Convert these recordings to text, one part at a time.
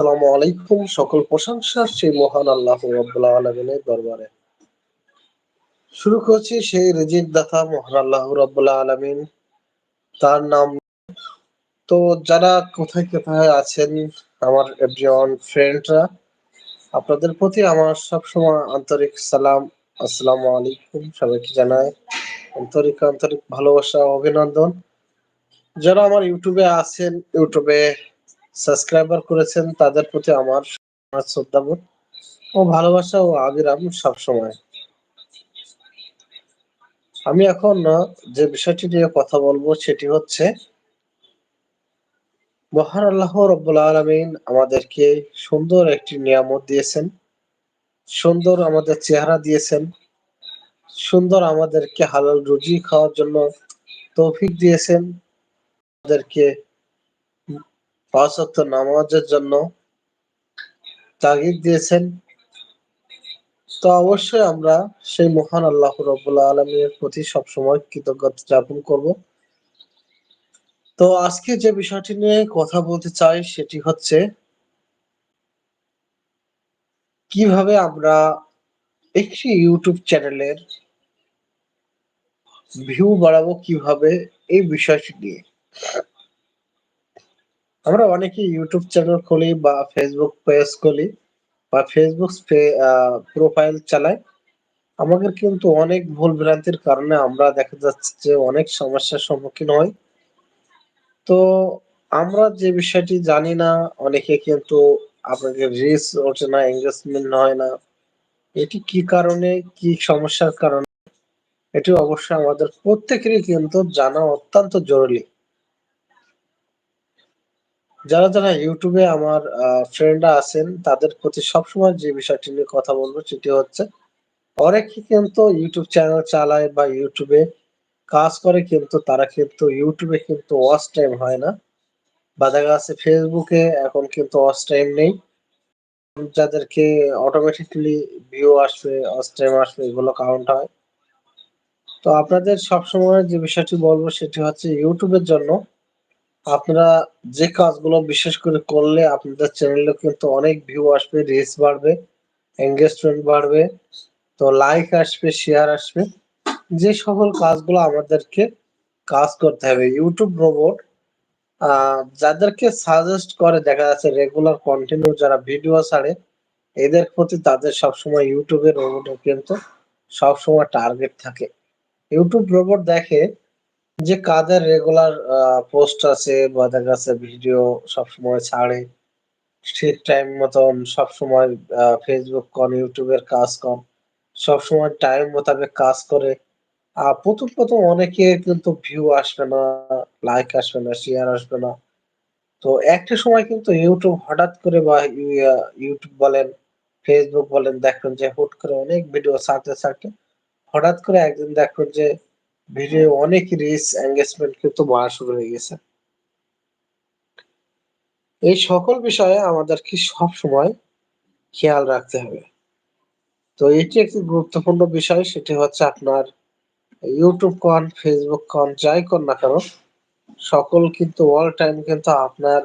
আসসালামু আলাইকুম, সকল প্রশংসা সেই মহান আল্লাহ রাব্বুল আলামিনের দরবারে। শুরু করছি সেই রিজিক দাতা মহান আল্লাহ রাব্বুল আলামিন। তার নাম তো যারা কোথায় কোথায় আছেন, আমার এভরিওয়ান ফ্রেন্ডরা, আপনাদের প্রতি আমার সবসময় আন্তরিক সালাম, আসসালামু আলাইকুম, সবাইকে জানাই আন্তরিক আন্তরিক ভালোবাসা, অভিনন্দন। যারা আমার ইউটিউবে আছেন, ইউটিউবে সাবস্ক্রাইবার করেছেন তাদের প্রতি আমার শ্রদ্ধাবোধ ও ভালোবাসা ও আবিরাম সবসময়। আমি এখন যে বিষয়টি নিয়ে কথা বলব সেটি হচ্ছে, মহান আল্লাহ রব্বুল আলমিন আমাদেরকে সুন্দর একটি নিয়ামত দিয়েছেন, সুন্দর আমাদের চেহারা দিয়েছেন, সুন্দর আমাদেরকে হালাল রুজি খাওয়ার জন্য তৌফিক দিয়েছেন, আমাদেরকে পাঁচ নামাজের জন্য তাগিদ দিয়েছেন। তো অবশ্যই আমরা সেই মহান আল্লাহ রবুল্লা আলমীর প্রতি সবসময় কৃতজ্ঞতা যাপন করব। তো আজকে যে বিষয়টি নিয়ে কথা বলতে চাই সেটি হচ্ছে, কীভাবে আমরা একটি ইউটিউব চ্যানেলের ভিউ বাড়াবো, কীভাবে এই বিষয়টি নিয়ে। আমরা অনেকে ইউটিউব চ্যানেল খুলি বা ফেসবুক পেজ খুলি বা ফেসবুক প্রোফাইল চালাই। আমাদের কিন্তু অনেক ভুল ভ্রান্তির কারণে আমরা দেখা যাচ্ছে যে অনেক সমস্যার সম্মুখীন হই। তো আমরা যে বিষয়টি জানি না, অনেকে কিন্তু আপনাকে রিস ওঠে না এঙ্গেজমেন্ট হয় না। এটি কি কারণে, কি সমস্যার কারণে? এটি অবশ্যই আমাদের প্রত্যেকেরই কিন্তু জানা অত্যন্ত জরুরি। যারা যারা ইউটিউবে আমার ফ্রেন্ডরা আছেন, তাদের প্রতি সবসময় যে বিষয়টি নিয়ে কথা বলব সেটি হচ্ছে, অনেকে কিন্তু ইউটিউব চ্যানেল চালায় বা ইউটিউবে কাজ করে কিন্তু তারা কিন্তু ইউটিউবে কিন্তু ওয়াচ টাইম হয় না। বা দেখা যাচ্ছে ফেসবুকে এখন কিন্তু ওয়াচ টাইম নেই। যাদেরকে অটোমেটিকলি ভিউ আসবে ওয়াচ টাইম আসবে, এগুলো কাউন্ট হয়। তো আপনাদের সবসময় যে বিষয়টি বলব সেটি হচ্ছে ইউটিউবের জন্য আপনারা যে কাজগুলো বিশেষ করে করলে আপনাদের চ্যানেলে কিন্তু অনেক ভিউ আসবে রিচ বাড়বে এঙ্গেজমেন্ট বাড়বে, তো লাইক আসবে শেয়ার আসবে। যে সকল কাজগুলো আমাদেরকে কাজ করতে হবে ইউটিউব রোবট যাদেরকে সাজেস্ট করে, দেখা যাচ্ছে রেগুলার কন্টিনিউ যারা ভিডিও ছাড়ে, এদের প্রতি তাদের সবসময় ইউটিউবের রোবটের কিন্তু সবসময় টার্গেট থাকে। ইউটিউব রোবট দেখে যে কাদের রেগুলার পোস্ট আছে বা দেখা যাচ্ছে ভিডিও সবসময় ছাড়ে ঠিক টাইম মতন সবসময় ফেসবুক কন ইউটিউবের কাজ কন, সবসময় টাইম মোতাবেক কাজ করে। প্রথম প্রথম অনেকে কিন্তু ভিউ আসবে না লাইক আসবে না শেয়ার আসবে না। তো একটা সময় কিন্তু ইউটিউব হঠাৎ করে বা ইউটিউব বলেন ফেসবুক বলেন, দেখবেন যে হুট করে অনেক ভিডিও ছাড়তে ছাড়তে হঠাৎ করে একদিন দেখবেন যে ভিডিও অনেক রিচ এঙ্গেজমেন্ট কিন্তু বাড়া শুরু হয়ে গেছে। এই সকল বিষয়ে আমাদেরকে সব সময় খেয়াল রাখতে হবে। তো এটি একটি গুরুত্বপূর্ণ বিষয়, সেটি হচ্ছে আপনার ইউটিউব কন ফেসবুক কন, যাই কর না কেন, সকল কিন্তু অল টাইম কিন্তু আপনার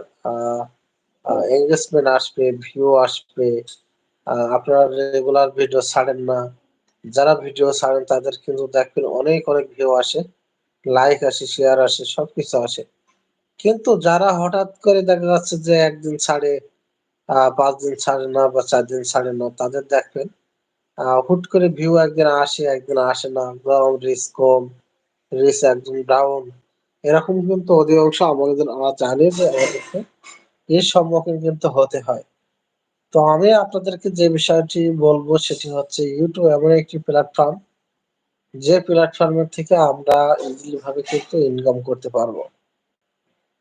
এঙ্গেজমেন্ট আসবে ভিউ আসবে আপনার রেগুলার ভিডিও ছাড়েন না। যারা ভিডিও ছাড়েন, তাদের কিন্তু দেখবেন অনেক অনেক ভিউ আসে লাইক আসে শেয়ার আসে, সবকিছু আসে। কিন্তু যারা হঠাৎ করে দেখা যাচ্ছে যে একদিন ছাড়ে পাঁচ দিন ছাড়ে না বা চার দিন ছাড়ে না, তাদের দেখবেন হুট করে ভিউ একদিন আসে একদিন আসে না গ্রাউন রিস কম রিস একদম ডাউন এরকম কিন্তু অধিকাংশ আমাদের, আমরা জানি যে আমাদেরকে এর সম্মুখীন কিন্তু হতে হয়। তো আমি আপনাদেরকে যে বিষয়টি বলব সেটি হচ্ছে ইউটিউব এমন একটি প্ল্যাটফর্ম যে প্ল্যাটফর্মের থেকে আমরা ইজিলি ভাবে কিন্তু ইনকাম করতে পারব।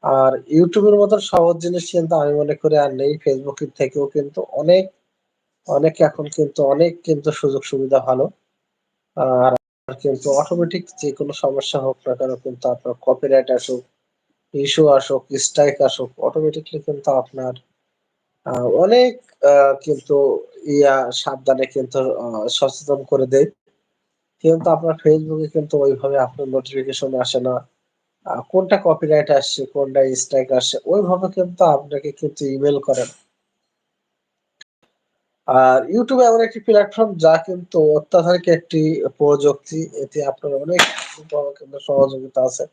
আর ইউটিউবের মতো সহজ জিনিস কিন্তু আমি মনে করি আর নেই ফেসবুকের থেকেও কিন্তু অনেক অনেক এখন কিন্তু অনেক কিন্তু সুযোগ সুবিধা ভালো। আর কিন্তু অটোমেটিক যে কোনো সমস্যা হোক না কেন কিন্তু আপনার কপিরাইট আসুক ইস্যু আসুক স্ট্রাইক আসুক অটোমেটিকলি কিন্তু আপনার অনেক কিন্তু ইয়া সাবধানে কিন্তু সচেতন করে দেয় কিন্তু আপনার ফেসবুকে কিন্তু ওইভাবে আপনার নোটিফিকেশন আসে না কোনটা কপিরাইট আসছে, কোনটা স্ট্রাইক আসছে, ওইভাবে কিন্তু আপনাকে কিন্তু ইমেল করেন আর YouTube এমন একটি প্ল্যাটফর্ম যা কিন্তু অত্যাধুনিক একটি প্রযুক্তি। এতে আপনার অনেক কিন্তু সহযোগিতা আছে।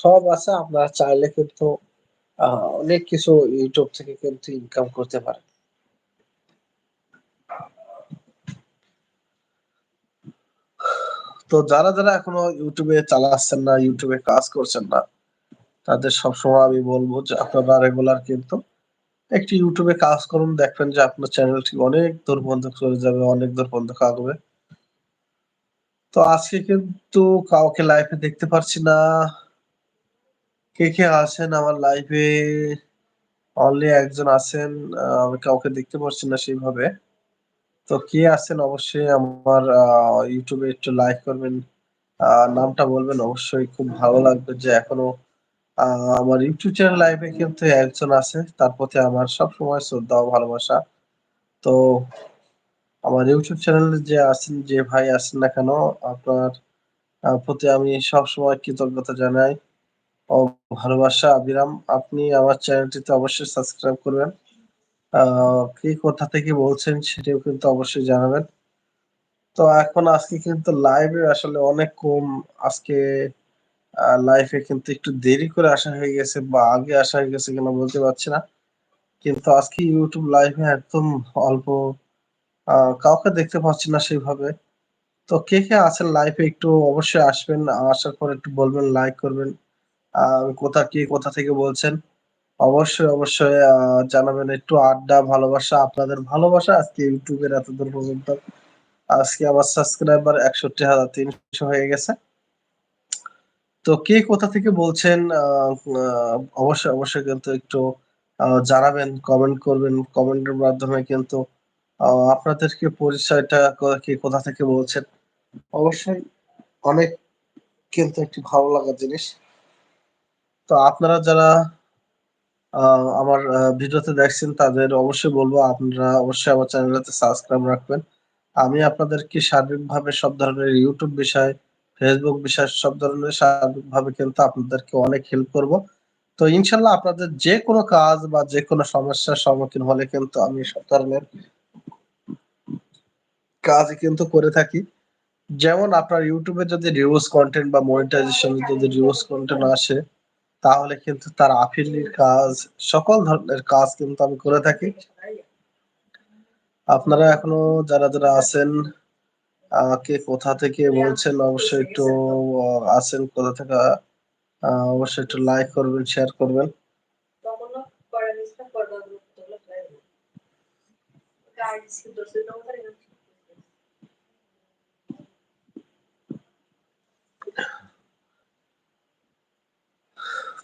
সব আছে, আপনারা চাইলে কিন্তু অনেক কিছু YouTube থেকে কিন্তু ইনকাম করতে পারেন। তো যারা, যারা এখনও এ চালাচ্ছেন না, এ কাজ করছেন না, তাদের সবসময় আমি বলব যে আপনারা রেগুলার কিন্তু একটি এ কাজ করুন। দেখবেন যে আপনার চ্যানেলটি অনেক দূর পর্যন্ত চলে যাবে, অনেক দূর পর্যন্ত আগাবে। তো আজকে কিন্তু কাউকে লাইভে দেখতে পারছি না। কে, কে আছেন আমার লাইভে? অনলি একজন আছেন। আমি কাউকে দেখতে পাচ্ছি না সেইভাবে। তো কে আছেন অবশ্যই আমার ইউটিউবে একটু লাইক করবেন। নামটা বলবেন অবশ্যই খুব ভালো লাগবে যে এখনও আমার ইউটিউব চ্যানেল লাইভে কিন্তু একজন আছে। তার প্রতি আমার সবসময় শ্রদ্ধা ও ভালোবাসা। তো আমার ইউটিউব চ্যানেলে যে আছেন, যে ভাই আছেন না কেন আপনার প্রতি আমি সবসময় কৃতজ্ঞতা জানাই ও ভালোবাসা অবিরাম। আপনি আমার চ্যানেলটিতে অবশ্যই সাবস্ক্রাইব করবেন। কে কোথা থেকে বলছেন সেটিও কিন্তু অবশ্যই জানাবেন। তো এখন আজকে কিন্তু লাইভে আসলে অনেক কম আজকে আ লাইভে কিন্তু একটু দেরি করে আসা হয়ে গেছে বা আগে আসা হয়ে গেছে কিনা বলতে পারছি না। কিন্তু আজকে ইউটিউব লাইভে একদম অল্প কাউকে দেখতে পাচ্ছি না সেইভাবে। তো কে, কে আছেন লাইভে একটু অবশ্যই আসবেন। আসার পর একটু বলবেন, লাইক করবেন। কোথা কে কোথা থেকে বলছেন? অবশ্যই, অবশ্যই জানাবেন একটু আড্ডা, ভালোবাসা আপনাদের ভালোবাসা আজকে ইউটিউবের এতদূর পর্যন্ত। আজকে আমার সাবস্ক্রাইবার ৬১,৩০০ হয়ে গেছে। তো কে কোথা থেকে বলছেন অবশ্যই, অবশ্যই কিন্তু একটু জানাবেন, কমেন্ট করবেন। কমেন্টের মাধ্যমে কিন্তু আপনাদেরকে পরিচয়টা কে কোথা থেকে বলছেন। অবশ্যই অনেক কিন্তু একটি ভালো লাগার জিনিস। তো আপনারা যারা আমার ভিডিওতে দেখছেন তাদের অবশ্যই বলব আপনারা অবশ্যই আমার চ্যানেলটাতে সাবস্ক্রাইব রাখবেন। আমি আপনাদেরকে সার্বিকভাবে সব ধরনের ইউটিউব বিষয়, ফেসবুক বিষয় সব ধরনের সার্বিকভাবে কিন্তু আপনাদেরকে অনেক হেল্প করব। তো ইনশাআল্লাহ আপনাদের যেকোনো কাজ বা যেকোনো সমস্যার সম্মুখীন হলে কিন্তু আমি সব ধরনের কাজই কিন্তু করে থাকি। যেমন আপনার ইউটিউবে যদি রিউজ কন্টেন্ট বা মনিটাইজেশন যদি রিউজ কন্টেন্ট আসে, তাহলে কিন্তু তার আফিলির কাজ, সকল ধরনের কাজ কিন্তু আমি করে থাকি। আপনারা এখনও যারা, যারা আছেন কে কোথা থেকে বলছেন অবশ্যই একটু আছেন কোথা থেকে অবশ্যই একটু লাইক করবেন, শেয়ার করবেন।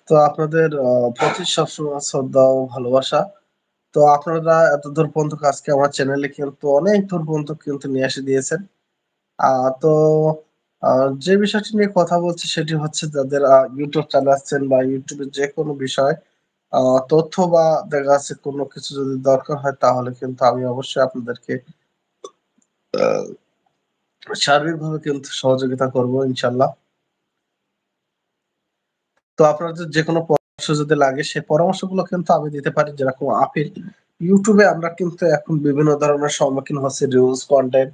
তো আপনাদের প্রতি সবসময় শ্রদ্ধা ও ভালোবাসা। তো আপনারা এত দূর পর্যন্ত আজকে আমার চ্যানেলে কিন্তু অনেক দূর পর্যন্ত কিন্তু নিয়ে এসে দিয়েছেন। তো যে বিষয়টি নিয়ে কথা বলছি সেটি হচ্ছে যাদের ইউটিউব চালাচ্ছেন বা YouTube এর যেকোনো বিষয় তথ্য বা দেখা যাচ্ছে কোনো কিছু যদি দরকার হয় তাহলে কিন্তু আমি অবশ্যই আপনাদেরকে সার্বিকভাবে কিন্তু সহযোগিতা করব ইনশাআল্লাহ। তো আপনাদের যেকোনো পরামর্শ যদি লাগে, সে পরামর্শগুলো কিন্তু আমি দিতে পারি যেরকম আপিল ইউটিউবে আমরা কিন্তু এখন বিভিন্ন ধরনের সম্মুখীন হচ্ছে রিউজ কন্টেন্ট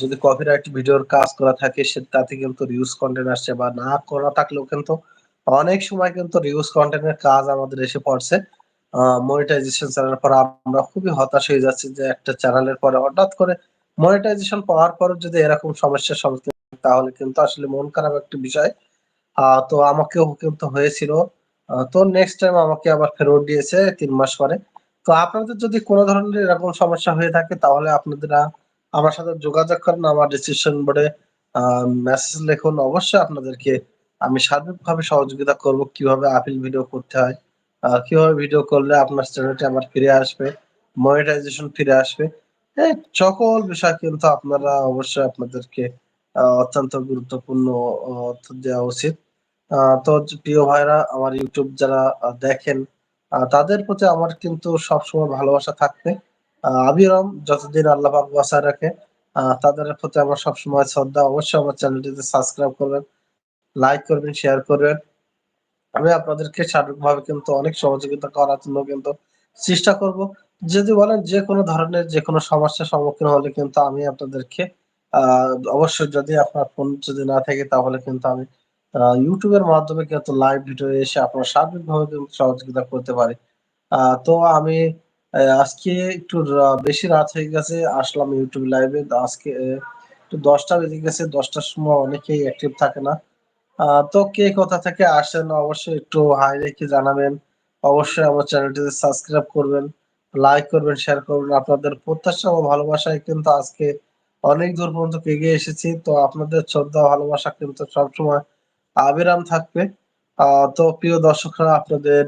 যদি কপিরাইট ভিডিওর কাজ করা থাকে, সে তাতে কিন্তু রিউজ কন্টেন্ট আসছে বা না করা থাকলেও কিন্তু অনেক সময় কিন্তু রিউজ কনটেন্ট এর কাজ আমাদের এসে পড়ছে। মনিটাইজেশন ছাড়ার পর আমরা খুবই হতাশ হয়ে যাচ্ছি যে একটা চ্যানেলের পরে হঠাৎ করে মনিটাইজেশন পাওয়ার পর যদি এরকম সমস্যার সম্মুখীন তাহলে কিন্তু আসলে মন খারাপ একটা বিষয়। তো আমাকেও কিন্তু হয়েছিল। তো নেক্সট টাইম আমাকে আবার ফেরত দিয়েছে তিন মাস পরে। তো আপনাদের যদি কোন ধরনের এরকম সমস্যা হয়ে থাকে তাহলে আপনাদেরা আমার সাথে যোগাযোগ করেন। আমার ডেসক্রিপশন বোর্ডে মেসেজ লিখুন। অবশ্যই আপনাদেরকে আমি সার্বিকভাবে সহযোগিতা করব কীভাবে আপিল ভিডিও করতে হয়। কীভাবে ভিডিও করলে আপনার চ্যানেলটি আমার ফিরে আসবে, মনিটাইজেশন ফিরে আসবে। সকল বিষয় কিন্তু আপনারা অবশ্যই আপনাদেরকে অত্যন্ত গুরুত্বপূর্ণ দেওয়া উচিত। তো প্রিয় ভাইরা আমার ইউটিউব যারা দেখেন তাদের প্রতি আমার কিন্তু সবসময় ভালোবাসা থাকবে। আ অবিরাম যতদিন আল্লাহ পাক বাঁচায় রাখে তাদের প্রতি আমার সবসময় শ্রদ্ধা। অবশ্যই আমার চ্যানেলটিতে সাবস্ক্রাইব করবেন, লাইক করবেন, শেয়ার করবেন। আমি আপনাদেরকে সার্বিকভাবে কিন্তু অনেক সহযোগিতা করার জন্য কিন্তু চেষ্টা করব। যদি বলেন যেকোনো ধরনের যেকোনো সমস্যার সম্মুখীন হলে কিন্তু আমি আপনাদেরকে আ অবশ্যই যদি আপনার ফোন যদি না থাকে তাহলে কিন্তু আমি এর মাধ্যমে কিন্তু লাইভ ভিডিও এসে আপনার সার্বিকভাবে কিন্তু সহযোগিতা করতে পারে তো আমি আজকে একটু বেশি রাত হয়ে গেছে আসলাম ইউটিউব লাইভে। আজকে একটু ১০টা বেজে গেছে। ১০টার সময় অনেকেই অ্যাক্টিভ থাকে না। তো কে কোথা থেকে আসেন অবশ্যই একটু হাই রেখে জানাবেন। অবশ্যই আমার চ্যানেলটিতে সাবস্ক্রাইব করবেন, লাইক করবেন, শেয়ার করবেন। আপনাদের প্রত্যাশা ও ভালোবাসায় কিন্তু আজকে অনেক দূর পর্যন্ত এগিয়ে এসেছি। তো আপনাদের শ্রদ্ধা ভালোবাসা কিন্তু সবসময় অবিরাম থাকবে। তো প্রিয় দর্শকরা আপনাদের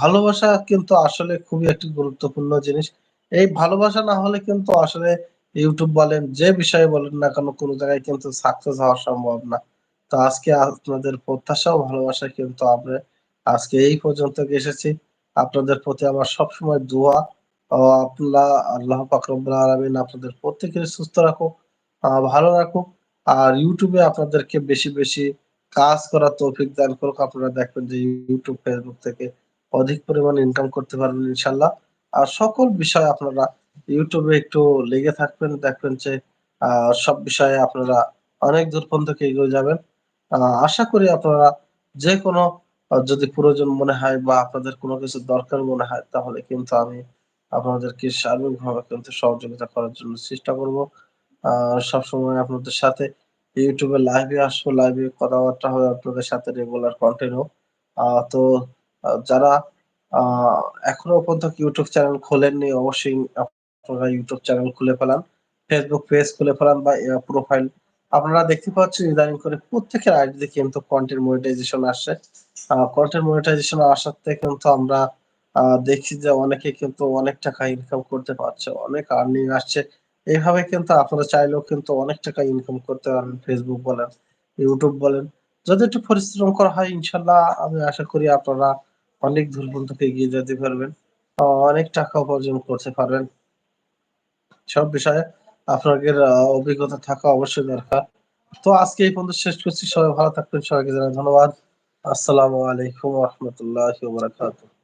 ভালোবাসা কিন্তু আসলে খুবই একটি গুরুত্বপূর্ণ জিনিস। এই ভালোবাসা না হলে কিন্তু আসলে ইউটিউব বলেন, যে বিষয়ে বলেন না কেন কোনো জায়গায় কিন্তু সাকসেস হওয়া সম্ভব না। তো আজকে আপনাদের প্রত্যাশা ও ভালোবাসায় কিন্তু আমরা আজকে এই পর্যন্ত এসেছি। আপনাদের প্রতি আমার সবসময় দোয়া ও আল্লাহ, আল্লাহ পাক রব্বুল আপনাদের প্রত্যেকেরই সুস্থ রাখুক, ভালো রাখুক। আর ইউটিউবে আপনাদেরকে বেশি, বেশি কাজ করার তৌফিক দান করুক। আপনারা দেখবেন যে ইউটিউব ফেসবুক থেকে অধিক পরিমাণে ইনকাম করতে পারবেন ইনশাল্লাহ আর সকল বিষয়ে আপনারা ইউটিউবে একটু লেগে থাকবেন। দেখবেন যে সব বিষয়ে আপনারা অনেক দূর পর্যন্ত এগিয়ে যাবেন। আশা করি আপনারা যেকোনো আ যদি প্রয়োজন মনে হয় বা আপনাদের কোনো কিছুর দরকার মনে হয়, তাহলে কিন্তু আমি আপনাদেরকে সার্বিকভাবে কিন্তু সহযোগিতা করার জন্য চেষ্টা করব। সবসময় আপনাদের সাথে এ লাইভে আসব, লাইভে কথাবার্তা হবে আপনাদের সাথে রেগুলার কন্টিনিউ। আ তো যারা এখনও পর্যন্ত ইউটিউব চ্যানেল খোলেননি অবশ্যই আপনারা YouTube চ্যানেল খুলে ফেলান। ফেসবুক পেজ খুলে ফেলান বা প্রোফাইল আপনারা দেখতে পাচ্ছেন ইদানিং করে প্রত্যেকের আইডিতে কিন্তু কনটেন্ট মনিটাইজেশন আসছে। কনটেন্ট মনিটাইজেশন আসাতে কিন্তু আমরা দেখছি যে অনেকে কিন্তু অনেক টাকা ইনকাম করতে পারছে। অনেক আর্নিং আসছে। এভাবে কিন্তু আপনারা চাইলেও কিন্তু অনেক টাকা ইনকাম করতে পারেন। Facebook বলেন, YouTube বলেন। যদি একটু পরিশ্রম করা হয় ইনশাআল্লাহ আমি আশা করি আপনারা অনেক দূর পর্যন্ত এগিয়ে যেতে পারবেন। অনেক টাকা উপার্জন করতে পারবেন। সব বিষয়ে আপনাদের অভিজ্ঞতা থাকা অবশ্যই দরকার। তো আজকে এই পর্যন্ত শেষ করছি। সবাই ভালো থাকবেন। সবাইকে জানাই ধন্যবাদ। আসসালামু আলাইকুম রাহমাতুল্লাহি।